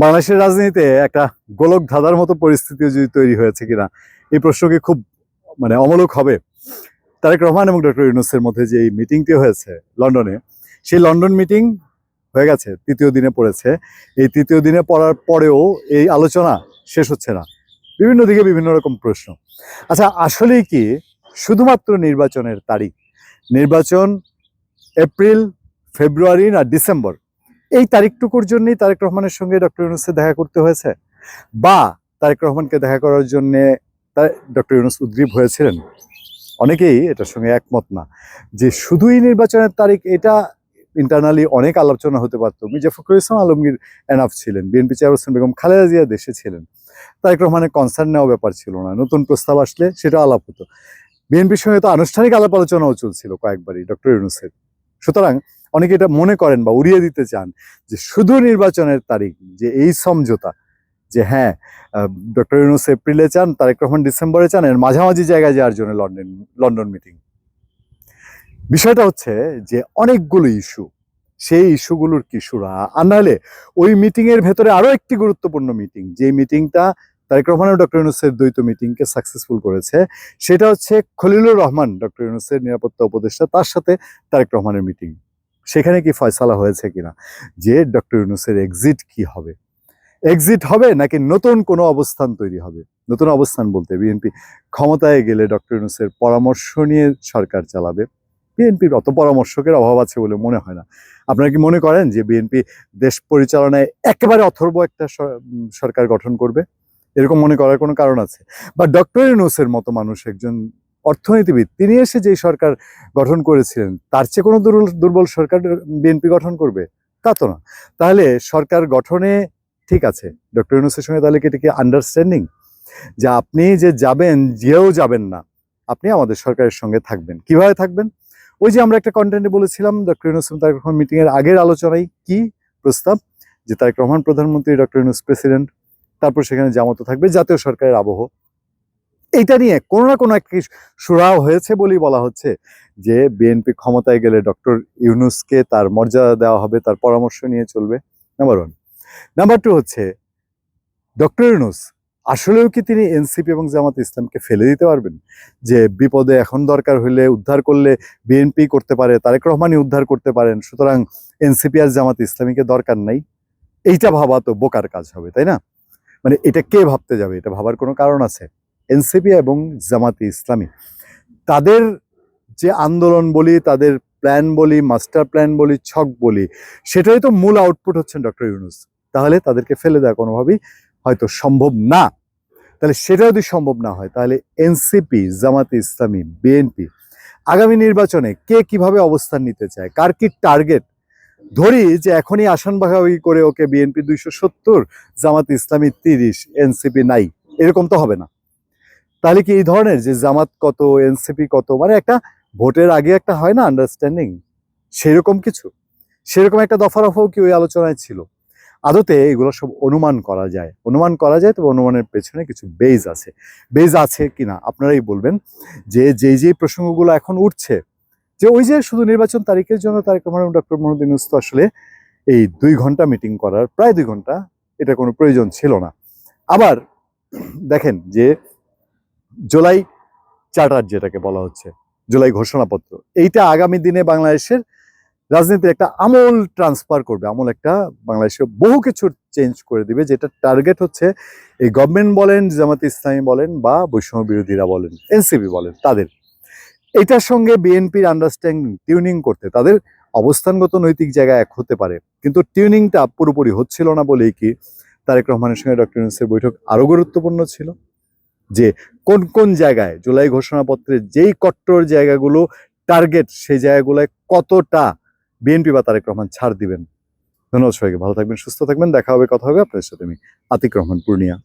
বাংলাদেশের রাজনীতিতে একটা গোলক ধাঁধার মতো পরিস্থিতি যদি তৈরি হয়েছে কিনা, এই প্রশ্নকে খুব মানে অমূলক হবে। তারেক রহমান এবং ডক্টর ইউনুসের মধ্যে যে এই মিটিংটি হয়েছে লন্ডনে, সেই লন্ডন মিটিং হয়ে গেছে, তৃতীয় দিনে পড়েছে। এই তৃতীয় দিনে পড়ার পরেও এই আলোচনা শেষ হচ্ছে না। বিভিন্ন দিকে বিভিন্ন রকম প্রশ্ন। আচ্ছা আসলেই কি শুধুমাত্র নির্বাচনের তারিখ? নির্বাচন এপ্রিল, ফেব্রুয়ারি না ডিসেম্বর? এই তারিখটুকুর জন্যই তারেক রহমানের সঙ্গে ডক্টর ইউনুসের দেখা করতে হয়েছে। বা তারেক রহমানকে দেখা করার জন্য ডক্টর ইউনুস উদ্গ্রীব হয়েছিলেন। অনেকেই এটার সঙ্গে একমত না যে শুধুই নির্বাচনের তারিখ, এটা ইন্টারনালি অনেক আলোচনা হতে পারতো। মির্জা ফখরুল ইসলাম আলমগীর এনাফ ছিলেন। বিএনপি চেয়ারপারসন বেগম খালেদা জিয়া দেশে ছিলেন। তারেক রহমানের কনসার্ন নেওয়া ব্যাপার ছিল না। নতুন প্রস্তাব আসলে সেটা আলাপ হতো। বিএনপির সঙ্গে তো আনুষ্ঠানিক আলাপ আলোচনাও চলছিল কয়েকবারই ডক্টর ইউনুসের। সুতরাং অনেকে এটা মনে করেন বা উড়িয়ে দিতে চান যে শুধু নির্বাচনের তারিখ, যে এই সমঝোতা, যে হ্যাঁ ডক্টর ইউনুস এপ্রিলে চান, তারেক রহমান ডিসেম্বরে চান, এর মাঝামাঝি জায়গায় যাওয়ার জন্য লন্ডন লন্ডন মিটিং বিষয়টা হচ্ছে যে অনেকগুলো ইস্যু সেই ইস্যুগুলোর কিশোরা আর নাহলে ওই মিটিং এর ভেতরে আরও একটি গুরুত্বপূর্ণ মিটিং যে মিটিংটা তারেক রহমান ও ডক্টর ইউনুসের দ্বৈত মিটিংকে সাকসেসফুল করেছে, সেটা হচ্ছে খলিলুর রহমান, ডক্টর ইউনুসের নিরাপত্তা উপদেষ্টা, তার সাথে তারেক রহমানের মিটিং সেখানে কি ফয়সালা হয়েছে কিনা? যে ডক্টর ইউনুসের এক্সিট কি হবে? এক্সিট হবে নাকি নতুন কোনো অবস্থান তৈরি হবে? নতুন অবস্থান বলতে বিএনপি ক্ষমতায় গেলে ডক্টর ইউনুসের পরামর্শ নিয়ে সরকার চালাবে। বিএনপির অত পরামর্শকের অভাব আছে বলে মনে হয় না। আপনারা কি মনে করেন যে বিএনপি দেশ পরিচালনায় একেবারে অথর্ব একটা সরকার গঠন করবে? এরকম মনে করার কোনো কারণ আছে? বা ডক্টর ইউনুসের মতো মানুষ একজন অর্থনীতিবিদ। তিনি এসে যে সরকার গঠন করেছিলেন, তার চেয়ে কোনো দুর্বল দুর্বল সরকার বিএনপি গঠন করবে? তা তো না। তাহলে সরকার গঠনে ঠিক আছে। ডক্টর ইউনুসের সঙ্গে তাহলে কি এটা কি আন্ডারস্ট্যান্ডিং যে আপনি যে যাবেন, যেও যাবেন না, আপনি আমাদের সরকারের সঙ্গে থাকবেন। কীভাবে থাকবেন? ওই যে আমরা একটা কন্টেন্টে বলেছিলাম, ডক্টর ইউনুস তারেক রহমান মিটিং এর আগের আলোচনায় কি প্রস্তাব? যে তারেক রহমান প্রধানমন্ত্রী, ডক্টর ইউনুস প্রেসিডেন্ট তারপর সেখানে জামাতো থাকবে, জাতীয় সরকারের আবহ। এইটা নিয়ে কোনো না কোনো একটি সুরাও হয়েছে বলেই বলা হচ্ছে যে বিএনপি ক্ষমতায় গেলে ডক্টর ইউনুসকে তার মর্যাদা দেওয়া হবে, তার পরামর্শ নিয়ে চলবে। নাম্বার ওয়ান নাম্বার টু হচ্ছে, ডক্টর ইউনুস, আসলেও কি তিনি এনসিপি এবং জামাত ইসলামকে ফেলে দিতে পারবেন? যে বিপদে এখন দরকার হলে উদ্ধার করলে বিএনপি করতে পারে, তারেক রহমানই উদ্ধার করতে পারেন, সুতরাং এনসিপি আর জামাত ইসলামীকে দরকার নাই। এইটা ভাবা তো বোকার কাজ হবে, তাই না? মানে এটা কে ভাবতে যাবে? এটা ভাবার কোনো কারণ আছে? এনসিপি এবং জামাতে ইসলামী। তাদের যে আন্দোলন বলি, তাদের প্ল্যান বলি, মাস্টার প্ল্যান বলি, ছক বলি সেটাই তো মূল আউটপুট হচ্ছেন ডক্টর ইউনুস। তাহলে তাদেরকে ফেলে দেওয়া কোনোভাবেই হয়তো সম্ভব না। তাহলে সেটা যদি সম্ভব না হয়, তাহলে এনসিপি, জামাতে ইসলামী, বিএনপি আগামী নির্বাচনে কে কীভাবে অবস্থান নিতে চায়, কার কি টার্গেট? ধরি যে এখনই আসন ভাগাভাগি করে ওকে বিএনপি দুইশো সত্তর, জামাত ইসলামী তিরিশ, এনসিপি নাই, এরকম তো হবে না। তাহলে কি এই ধরনের যে জামাত কত এনসিপি কত মানে একটা ভোটের আগে একটা হয় না আন্ডারস্ট্যান্ডিং সেরকম কিছু? সেরকম একটা দফা রফাও কি ওই আলোচনায় ছিল? আদতে এগুলো সব অনুমান করা যায়। অনুমান করা যায়, তবে অনুমানের পেছনে কিছু বেজ আছে। বেজ আছে কি না আপনারাই বলবেন যে যেই যেই প্রসঙ্গগুলো এখন উঠছে, যে ওই যে শুধু নির্বাচন তারিখের জন্য তারেক রহমান ডক্টর মোহাম্মদ ইউনুস তো আসলে এই দুই ঘণ্টা মিটিং করার প্রায় দুই ঘণ্টা এটা কোনো প্রয়োজন ছিল না। আবার দেখেন যে জুলাই চার্টার যেটাকে বলা হচ্ছে, জুলাই ঘোষণাপত্র। এইটা আগামী দিনে বাংলাদেশের রাজনীতির একটা আমল ট্রান্সফার করবে, আমল একটা বাংলাদেশে বহু কিছু চেঞ্জ করে দিবে, যেটা টার্গেট হচ্ছে এই গভর্নমেন্ট বলেন, জামাত ইসলামী বলেন বা বৈষম্য বিরোধীরা বলেন এনসিপি বলেন, তাদের। এটার সঙ্গে বিএনপির আন্ডারস্ট্যান্ডিং টিউনিং করতে, তাদের অবস্থানগত নৈতিক জায়গায় এক হতে পারে। কিন্তু টিউনিংটা পুরোপুরি হচ্ছিল না বলেই কি তারেক রহমানের সঙ্গে ডক্টর ইউনুসের বৈঠক আরও গুরুত্বপূর্ণ ছিল। যে কোন কোন জায়গায়? জুলাই ঘোষণাপত্রের যেই কট্টর জায়গাগুলো টার্গেট সেই জায়গাগুলোয় কতটা বিএনপি বা তারেক রহমান ছাড় দিবেন? ধন্যবাদ সবাইকে, ভালো থাকবেন, সুস্থ থাকবেন, দেখা হবে, কথা হবে আপনাদের সাথে আমি আতিক রহমান, পূর্ণিয়া।